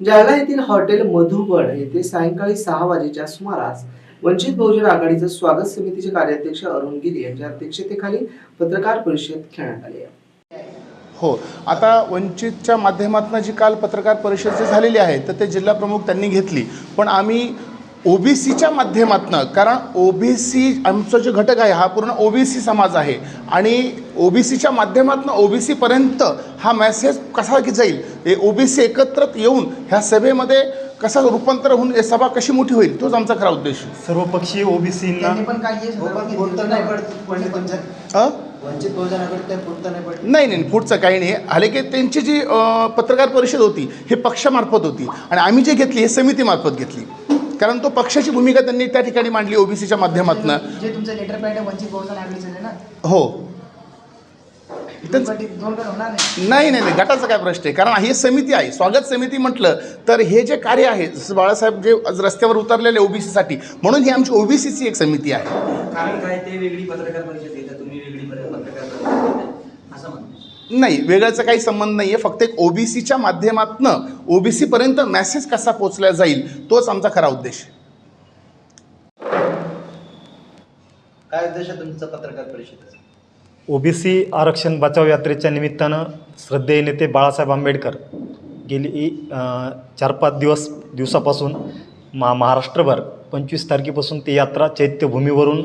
जालना येथील हॉटेल मधुबन येथे सायंकाळी सहा वाजेच्या सुमारास वंचित बहुजन आघाडीचं स्वागत समितीचे कार्याध्यक्ष अरुण गिरी यांच्या अध्यक्षतेखाली पत्रकार परिषद घेण्यात आली आहे. हो आता वंचितच्या माध्यमातून जी काल पत्रकार परिषद जी झालेली आहे तर ते जिल्हाप्रमुख त्यांनी घेतली. पण आम्ही ओबीसीच्या माध्यमातनं कारण ओबीसी आमचा जो घटक आहे हा पूर्ण ओबीसी समाज आहे. आणि ओबीसीच्या माध्यमातून ओबीसीपर्यंत हा मेसेज कसा की जाईल? हे ओबीसी एकत्रित येऊन ह्या सभेमध्ये कसं रूपांतर होऊन हे सभा कशी मोठी होईल? तोच आमचा खरा उद्देश. आहे. सर्वपक्षीय ओबीसींना त्यांनी पण काही सगळं बोलतं नाही नाही पुढचं काही नाही. आले की त्यांची जी पत्रकार परिषद होती हे पक्षामार्फत होती. आणि आम्ही जे घेतली हे समितीमार्फत घेतली. कारण तो पक्षाची भूमिका त्यांनी त्या ठिकाणी मांडली ओबीसीच्या माध्यमातून. हो. नाही. नाही नाही गटाचा काय प्रश्न आहे? कारण ही समिती आहे स्वागत समिती म्हटलं तर हे जे कार्य आहे जसं बाळासाहेब जे रस्त्यावर उतरलेले ओबीसीसाठी म्हणून ही आमची ओबीसीची एक समिती आहे. कारण काय? ते वेगळी पत्रकार परिषद घेतात तुम्ही वेगळी पत्रकार. असं म्हणतो नाही वेगळ्याचा काही संबंध नाही आहे फक्त एक ओबीसीच्या माध्यमातनं ओबीसीपर्यंत मेसेज कसा पोचला जाईल तोच आमचा खरा उद्देश आहे. काय उद्देश आहे तुमचं पत्रकार परिषदेचा? ओबीसी आरक्षण बचाव यात्रेच्या निमित्तानं श्रद्धेय नेते बाळासाहेब आंबेडकर गेली चार पाच दिवस दिवसापासून मा महाराष्ट्रभर पंचवीस तारखेपासून ती यात्रा चैत्यभूमीवरून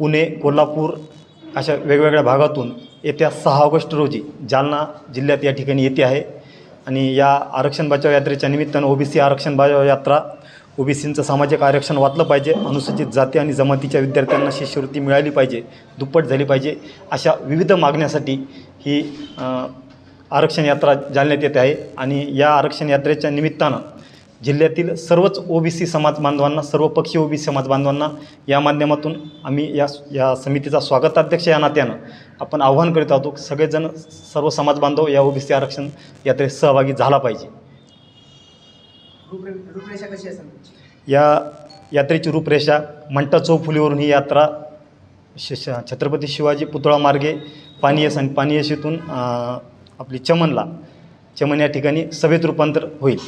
पुणे कोल्हापूर अशा वेगवेगळ्या भागातून येत्या सहा ऑगस्ट रोजी जालना जिल्ह्यात या ठिकाणी येते आहे. आणि या आरक्षण बचाव यात्रेच्या निमित्तानं ओबीसी आरक्षण बचाव यात्रा ओबीसींचं सामाजिक आरक्षण वाचलं पाहिजे अनुसूचित जाती आणि जमातीच्या विद्यार्थ्यांना शिष्यवृत्ती मिळाली पाहिजे दुप्पट झाली पाहिजे अशा विविध मागण्यासाठी ही आरक्षण यात्रा जालन्यात येते आहे. आणि या आरक्षण यात्रेच्या निमित्तानं जिल्ह्यातील सर्वच ओबीसी समाज बांधवांना सर्वपक्षीय ओबीसी समाज बांधवांना या माध्यमातून आम्ही या या समितीचा स्वागताध्यक्ष या नात्यानं आपण आव्हान करीत आहोत सगळेजण सर्व समाज बांधव या ओबीसी आरक्षण यात्रेत सहभागी झाला पाहिजे. या यात्रेची रूपरेषा मंटा चौफुलीवरून ही यात्रा श छत्रपती शिवाजी पुतळा मार्गे पानियस आणि पानियशीतून आपली चमनला चमन या ठिकाणी सभेत रूपांतर होईल.